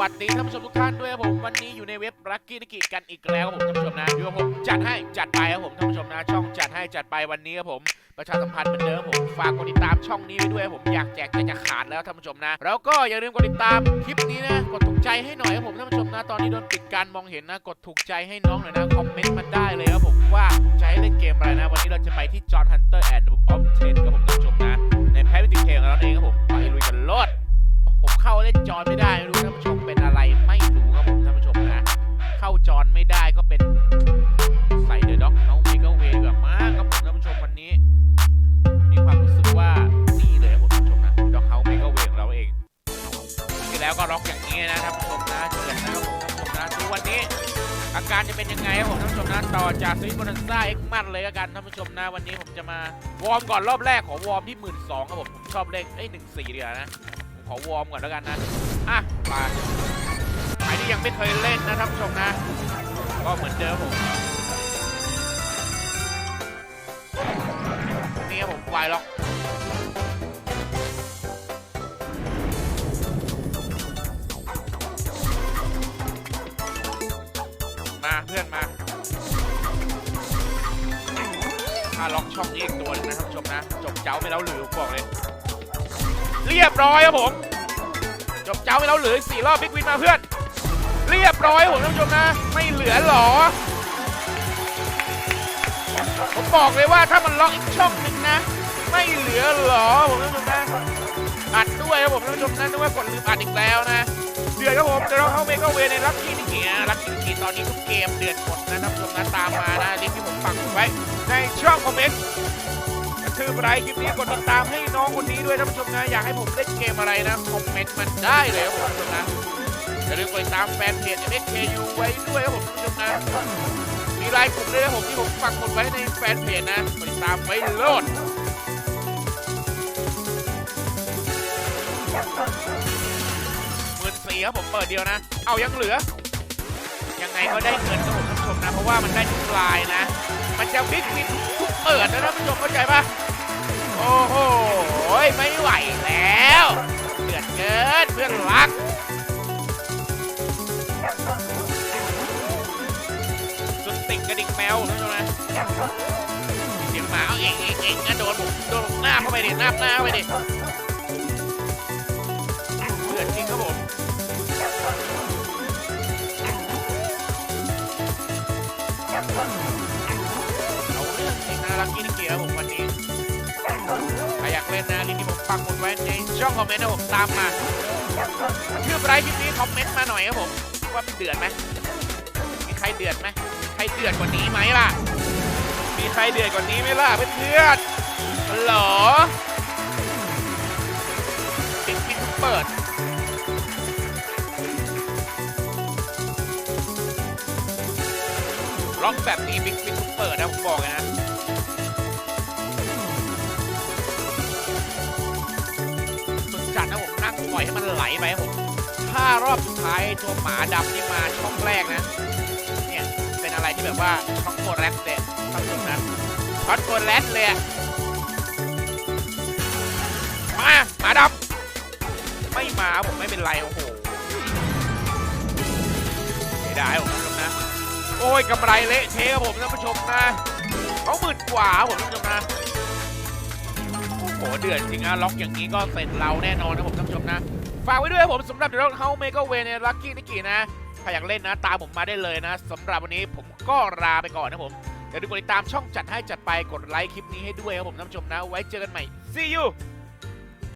วัสดีท่านผู้ชมทุกท่านด้วยครับผมวันนี้อยู่ในเว็บรักกี้นิกิกันอีกแล้วครับผมท่านผู้ชมนะอยู่กับผมจัดให้จัดไปครับผมท่านผู้ชมนะ ช่องจัดให้จัดไปวันนี้ครับผมประชาสัมพันธ์เหมือนเดิมผมฝากกดติดตามช่องนี้ไว้ด้วยผมอยากแจกจจะขาดแล้วท่านผู้ชมนะ แล้วก็อย่าลืมกดติดตามคลิปนี้นะกดถูกใจให้หน่อยครับผมท่านผู้ชมนะตอนนี้โดนปิดการมองเห็นนะกดถูกใจให้น้องหน่อยนะคอมเมนต์มาได้เลยครับผมว่าจะให้เล่นเกมอะไรนะ วันนี้เราจะไปที่จอห์นฮันเตอร์แอนด์ออฟเทนครับผมท่านผู้ชมนะในแพทวิติเคของเราเองครับผมไปลุยกันโลดผมเข้าเล่นจอนไม่ได้ไม่รู้ วันนี้ อาการจะเป็นยังไงครับผมท่านผู้ชมนะต่อจากสวิตบอลซ่าเอ็กมัดเลยละกันท่านผู้ชมนะวันนี้ผมจะมาวอร์มก่อนรอบแรกขอวอร์มที่หมื่นสองครับผมผมชอบเลขเอ้ยหนึ่งสี่เดีกว่านะขอวอร์มก่อนแล้วกันนะอะมาใครที่ยังไม่เคยเล่นนะท่านผู้ชมนะ ก็เหมือนเดิมผมนี่ครับผมไวล็อก เพื่อนมาถ้าล็อกช่องนี้อีกตัวนึงนะท่านผู้ชมนะ จบเจ้าไปแล้วหรือผมบอกเลย เรียบร้อยครับผม จบเจ้าไปแล้วเหลืออกสี่รอบบิ๊กวินมาเพื่อน เรียบร้อยผมท่านผู้ชมนะ ไม่เหลือหรอ ผมบอกเลยว่าถ้ามันล็อกอีกช่องหนึ่งนะ ไม่เหลือหรอผมท่านผู้ชมนะ อัดด้วยครับผมท่านผู้ชมนะนึกว่ากดลืมอัดอีกแล้วนะ เดือดครับผมจะเราเข้าเมกาเวในลัคกี้นิกินะลัคกี้นิกิตอนนี้ทุกเกมเดือดหมดนะท่านผู้ชมนะตามมานะลิงก์ที่ผมปักไว้ในช่องคอมเมนต์คือไรคลิปนี้กดติดตามให้น้องคนนี้ด้วยท่านผู้ชมนะอยากให้ผมเล่นเกมอะไรนะคอมเมนต์มันได้เลยครับผมท่านผู้ชมนะอย่าลืมกดติดตามแฟนเพจ NXKU ไว้ด้วยครับผมท่านผู้ชมนะมีไลน์กลุ่มด้วยนะผมที่ผมปักหมดไว้ในแฟนเพจนะกดติดตามไว้โลด หมื่นสี่ครับผมเปิดเดียวนะ เอายังเหลือ ยังไงก็ได้เงินครับผมท่านผู้ชมนะ เพราะว่ามันได้ทุกลายนะ มันจะบิ๊กบินทุกเปิดนะท่านผู้ชมเข้าใจปะโอ้โหไม่ไหวแล้วเดือดเกินเพื่อนรัก สุดติ่งกระดิ่งแมวท่านผู้ชมนะเสียงหมาเอาเองเองเองนะโดนผมโดนผมหน้าเข้าไปดิหน้าหน้าเข้าไปดิ ปักหมุดไว้ในช่องคอมเมนต์นะผมตามมาชื่อไรคลิปนี้คอมเมนต์มาหน่อยครับผมว่ามันเดือดไหมมีใครเดือดไหมใครเดือดกว่านี้ไหมล่ะ มีใครเดือดกว่านี้ไหมล่ะเพื่อนๆฮัลโหลปิดปิดเปิดล็อกแบบนี้บิ๊กบิ๊กเปิดนะผมบอกเลยนะ ล่อยให้มันไหลไปครับผมถ้ารอบสุดท้ายตัวหมาดำที่มาช่องแรกนะเนี่ยเป็นอะไรที่แบบว่าช็อกโกแลตเลยท่านผู้ชมนะช็อกโกแลตเลยมาหมาดำไม่มาผมไม่เป็นไรโอ้โหเสียดายผมท่านผู้ชมนะ โอ้ยกำไรเละเทะครับผมท่านผู้ชมนะเขาหมื่นกว่าผมท่านผู้ชมนะ โอ้โหเดือดจริงอะล็อกอย่างนี้ก็เสร็จเราแน่นอนนะผมท่านผู้ชมนะ ฝากไว้ด้วยผมสำหรับเดอะเฮาเมกาเวในลักกี้นิกินะถ้าอยากเล่นนะ ตามผมมาได้เลยนะสำหรับวันนี้ผมก็ลาไปก่อนนะผมอย่าลืมกดติดตามช่องจัดให้จัดไปกดไลค์คลิปนี้ให้ด้วยครับผมท่านผู้ชมนะ ไว้เจอกันใหม่ see you